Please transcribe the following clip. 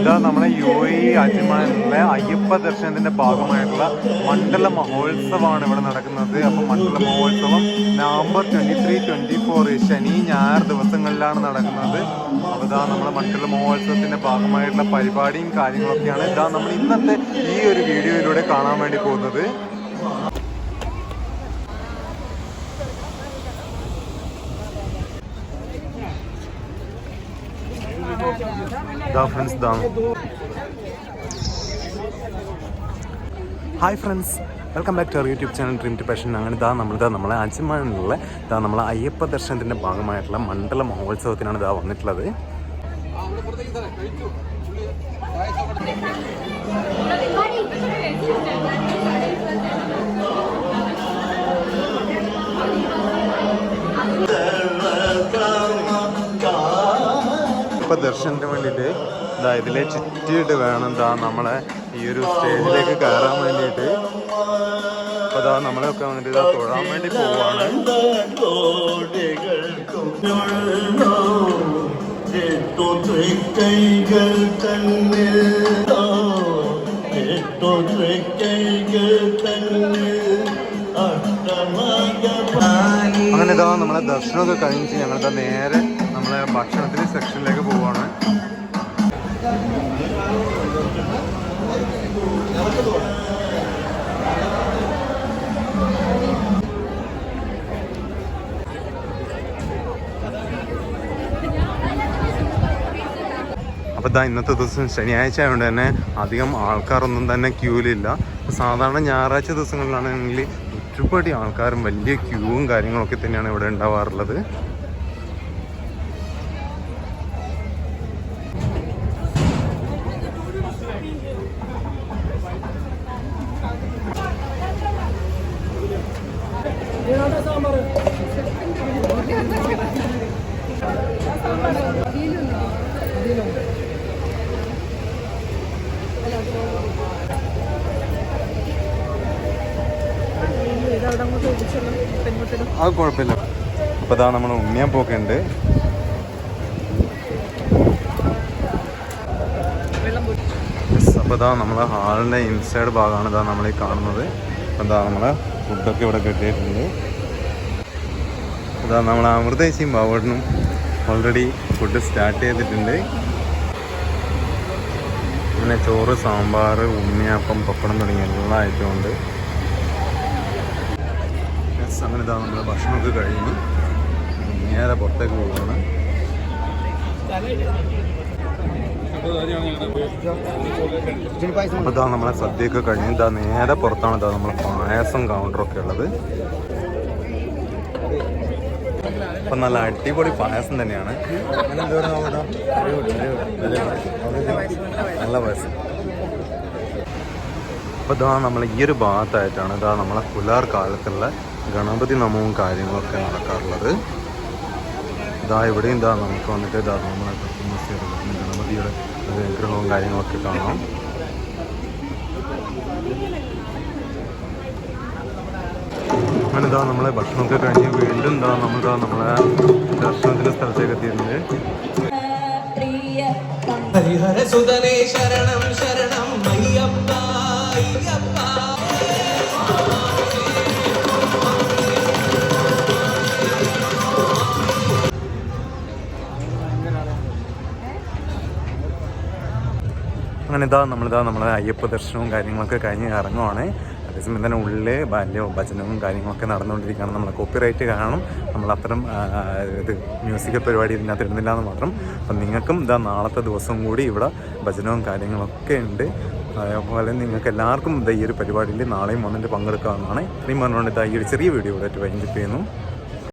ഇതാ നമ്മളെ U A അജ്മാനിലെ Ayyappa ദർശനത്തിന്റെ ഭാഗമായിട്ടുള്ള മണ്ഡല മഹോത്സവമാണ് ഇവിടെ നടക്കുന്നത്. അപ്പോൾ മണ്ഡല മഹോത്സവം November twenty three twenty four ശനി ഞായർ ദിവസങ്ങളിലാണ് നടക്കുന്നത്. അപ്പോൾ ഇതാ നമ്മളെ മണ്ഡല മഹോത്സവത്തിന്റെ ഭാഗമായിട്ടുള്ള പരിപാടിയും കാര്യങ്ങളൊക്കെയാണ് ഇതാ നമ്മൾ ഇന്നത്തെ ഈ ഒരു വീഡിയോയിലൂടെ കാണാൻ വേണ്ടി പോകുന്നത്. ദാ ഫ്രണ്ട്സ് ദാ hi friends welcome back to our YouTube channel dream to passion അങ്ങനെ ഇതാ നമ്മളിതാ നമ്മളെ അജ്മാനിലുള്ള ഇതാ നമ്മളെ അയ്യപ്പ ദർശനത്തിന്റെ ഭാഗമായിട്ടുള്ള മണ്ഡല മഹോത്സവത്തിനാണ് ഇതാ വന്നിട്ടുള്ളത്. ഇപ്പൊ ദർശനത്തിന് വേണ്ടിയിട്ട് ഇതാ ഇതിലെ ചുറ്റിയിട്ട് വേണം എന്താ നമ്മളെ ഈ ഒരു സ്റ്റേജിലേക്ക് കയറാൻ വേണ്ടിയിട്ട്. അപ്പോൾ ഇതാ നമ്മളൊക്കെ വന്നിട്ട് ഇതാ തൊഴാൻ വേണ്ടി പോവാണ്. അങ്ങനെ ഇതാ നമ്മളെ ദർശനമൊക്കെ കഴിഞ്ഞ് ഞങ്ങളുടെ നേരെ നമ്മളെ ഭക്ഷണത്തിന് സെക്ഷനിലേക്ക് പോവാണ്. അപ്പോൾ ഇതാ ഇന്നത്തെ ദിവസം ശനിയാഴ്ച ആയതുകൊണ്ട് തന്നെ അധികം ആൾക്കാരൊന്നും തന്നെ ക്യൂവിലില്ല. സാധാരണ ഞായറാഴ്ച ദിവസങ്ങളിലാണെങ്കിൽ ഒരുപാട് ആൾക്കാരും വലിയ ക്യൂവും കാര്യങ്ങളൊക്കെ തന്നെയാണ് ഇവിടെ ഉണ്ടാവാറുള്ളത്. അത് കുഴപ്പമില്ല. അപ്പോൾ ഇതാ നമ്മൾ ഉണ്ണിയാൻ പോക്കുണ്ട്. അപ്പോൾ ഇതാ നമ്മളെ ഹാളിന്റെ ഇൻസൈഡ് ഭാഗമാണ് ഇതാ നമ്മൾ ഈ കാണുന്നത്. അപ്പോൾ ഇതാ നമ്മളെ ഫുഡൊക്കെ ഇവിടെ കിട്ടിയിട്ടുണ്ട്. ഇതാ നമ്മളെ അമൃതേശിയും ബാവട്ടനും ഓൾറെഡി ഫുഡ് സ്റ്റാർട്ട് ചെയ്തിട്ടുണ്ട്. പിന്നെ ചോറ് സാമ്പാർ ഉണ്ണിയപ്പം പപ്പടം തുടങ്ങിയ എല്ലാ ഐറ്റവും ഉണ്ട് അങ്ങനെ ഇതാ നമ്മൾ ഭക്ഷണമൊക്കെ കഴിഞ്ഞു. നേരെ പുറത്തേക്ക് പോവുകയാണ്. അപ്പോൾ ഇതാ നമ്മളെ സദ്യയൊക്കെ കഴിഞ്ഞ്. ഇതാ നേരെ പുറത്താണ് ഇതാ നമ്മളെ പായസം കൗണ്ടറൊക്കെ ഉള്ളത്. അപ്പം നല്ല അടിപൊളി പായസം തന്നെയാണ്. നല്ല പായസം. അപ്പോൾ ഇതാ നമ്മൾ ഈ ഒരു ഭാഗത്തായിട്ടാണ് ഇതാ നമ്മളെ പുലാർ കാലത്തുള്ള ഗണപതി നമവും കാര്യങ്ങളൊക്കെ നടക്കാറുള്ളത്. ഇതാ ഇവിടെയും ഇതാ നമുക്ക് വന്നിട്ട് ഇതാ നമ്മളെ ഗണപതിയുടെ വിഗ്രഹവും കാര്യങ്ങളൊക്കെ കാണാം അങ്ങനെ ഇതാ നമ്മളെ ഭക്ഷണമൊക്കെ കഴിഞ്ഞ് വീണ്ടും ഇതാ നമ്മളിതാ നമ്മളെ ദർശനത്തിന്റെ സ്ഥലത്തേക്ക് എത്തിയിട്ടുണ്ട്. ഹരിഹരസുതനേ ശരണം ശരണം അയ്യപ്പ അയ്യപ്പ. അങ്ങനെ ഇതാ നമ്മളിതാ നമ്മളെ അയ്യപ്പ ദർശനവും കാര്യങ്ങളൊക്കെ കഴിഞ്ഞ് ഇറങ്ങുവാണ്. അതേസമയം തന്നെ ഉള്ളിൽ ബാല്യവും ഭജനവും കാര്യങ്ങളൊക്കെ നടന്നുകൊണ്ടിരിക്കുകയാണ്. നമ്മളെ കോപ്പിറൈറ്റ് കാണും. നമ്മൾ അത്തരം ഇത് മ്യൂസിക്കൽ പരിപാടി ഇതിനകത്ത് ഇടുന്നില്ല എന്ന് മാത്രം. അപ്പം നിങ്ങൾക്കും ഇതാ നാളത്തെ ദിവസം കൂടി ഇവിടെ ഭജനവും കാര്യങ്ങളൊക്കെ ഉണ്ട്. അതേപോലെ നിങ്ങൾക്ക് എല്ലാവർക്കും ഈ ഒരു പരിപാടിയിൽ നാളെയും വന്നിട്ട് പങ്കെടുക്കാവുന്നതാണ്. ഇത്രയും പറഞ്ഞുകൊണ്ട് ഇതാ ഈ ഒരു ചെറിയ വീഡിയോ ഇവിടെ വൈകിട്ട് ചെയ്യുന്നു.